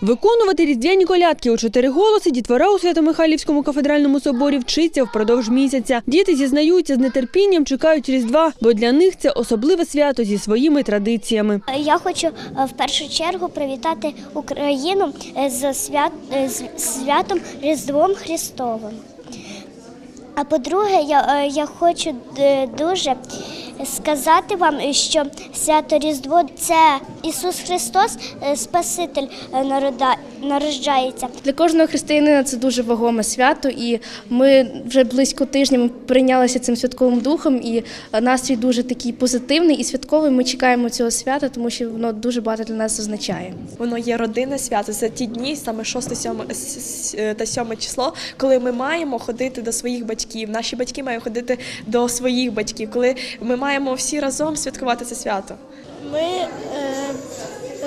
Виконувати різдвяні колядки у чотири голоси дітвора у Свято-Михайлівському кафедральному соборі вчиться впродовж місяця. Діти зізнаються з нетерпінням, чекають Різдва, бо для них це особливе свято зі своїми традиціями. Я хочу е, в першу чергу привітати Україну е, е, з святом Різдвом Христовим. А по-друге, я, я хочу дуже сказати вам, що свято Різдво це Ісус Христос, е, Спаситель е, народа, народжається. Для кожного християнина це дуже вагоме свято, і ми вже близько тижня ми прийнялися цим святковим духом, і настрій дуже такий позитивний і святковий. Ми чекаємо цього свята, тому що воно дуже багато для нас означає. Воно є родинне свято. Це ті дні, саме 6 7 та 7 число, коли ми маємо ходити до своїх батьків. Наші батьки мають ходити до своїх батьків, коли ми маємо всі разом святкувати це свято. Ми е,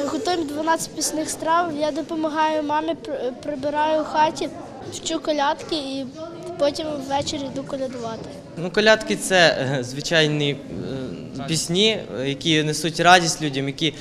готуємо 12 пісних страв. Я допомагаю мамі, прибираю в хаті, вчу колядки і потім ввечері йду колядувати. Ну, колядки це звичайний звичайні е, пісні, які несуть радість людям, які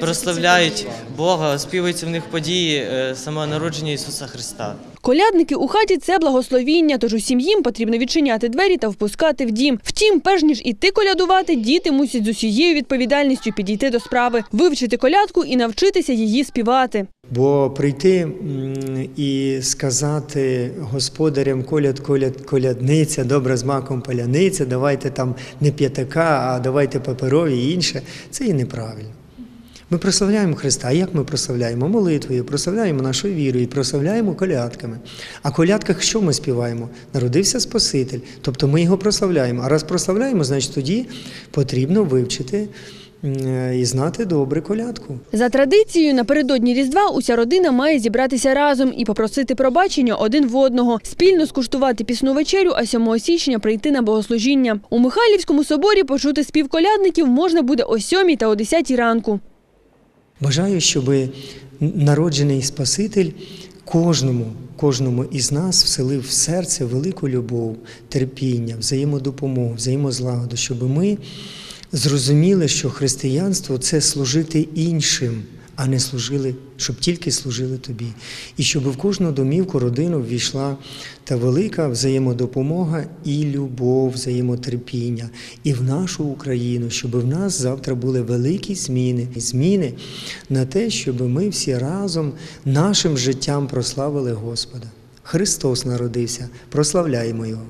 прославляють Бога, співаються в них події е, самого народження Ісуса Христа. Колядники у хаті це благословіння, тож усім їм потрібно відчиняти двері та впускати в дім. Втім, перш ніж іти колядувати, діти мусять з усією відповідальністю підійти до справи, вивчити колядку і навчитися її співати. Бо прийти і сказати господарям коляд, коляд, колядниця, добра з маком паляниця, давайте там не п'ятака, а давайте паперові і інше, це і неправильно. Ми прославляємо Христа. А як ми прославляємо? Молитвою, прославляємо нашою вірою, прославляємо колядками. А колядках що ми співаємо? Народився Спаситель. Тобто ми його прославляємо. А раз прославляємо, значить тоді потрібно вивчити і знати добре колядку. За традицією, напередодні Різдва уся родина має зібратися разом і попросити пробачення один в одного, спільно скуштувати пісну вечерю, а 7 січня прийти на богослужіння. У Михайлівському соборі почути спів колядників можна буде о 7 та о 10 ранку. Бажаю, щоб народжений Спаситель кожному, кожному із нас вселив в серце велику любов, терпіння, взаємодопомогу, взаємозлагоду, щоб ми зрозуміли, що християнство це служити іншим, а не служили, щоб тільки служили тобі. І щоб в кожну домівку, родину ввійшла та велика взаємодопомога і любов, взаємотерпіння, і в нашу Україну, щоб в нас завтра були великі зміни, зміни на те, щоб ми всі разом нашим життям прославили Господа. Христос народився, прославляємо Його.